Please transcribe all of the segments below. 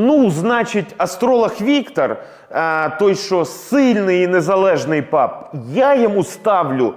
Ну, значить, астролог Віктор, а, той, що сильний і незалежний пап, я йому ставлю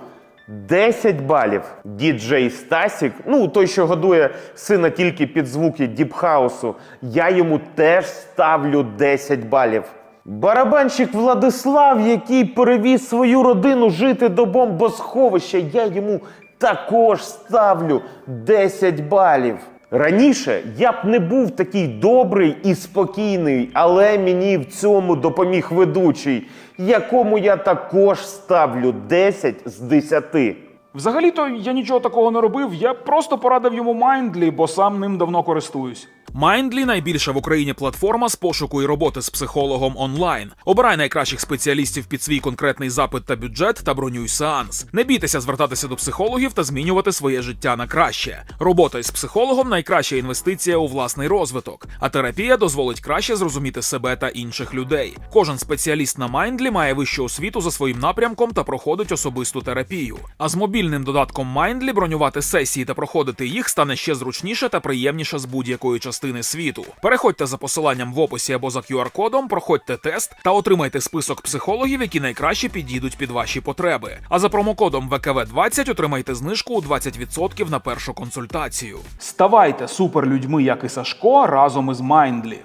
10 балів. Діджей Стасік, ну той, що годує сина тільки під звуки діпхаусу, я йому теж ставлю 10 балів. Барабанщик Владислав, який перевіз свою родину жити до бомбосховища, я йому також ставлю 10 балів. Раніше я б не був такий добрий і спокійний, але мені в цьому допоміг ведучий, якому я також ставлю 10 з 10. Взагалі-то я нічого такого не робив, я просто порадив йому Майндлі, бо сам ним давно користуюсь. Mindly – найбільша в Україні платформа з пошуку і роботи з психологом онлайн. Обирай найкращих спеціалістів під свій конкретний запит та бюджет та бронюй сеанс. Не бійтеся звертатися до психологів та змінювати своє життя на краще. Робота із психологом найкраща інвестиція у власний розвиток, а терапія дозволить краще зрозуміти себе та інших людей. Кожен спеціаліст на Mindly має вищу освіту за своїм напрямком та проходить особисту терапію. А з мобільним додатком Mindly бронювати сесії та проходити їх стане ще зручніше та приємніше з будь-якої частини світу. Переходьте за посиланням в описі або за QR-кодом, проходьте тест та отримайте список психологів, які найкраще підійдуть під ваші потреби. А за промокодом ВКВ20 отримайте знижку у 20% на першу консультацію. Ставайте суперлюдьми, як і Сашко, разом із Mindly.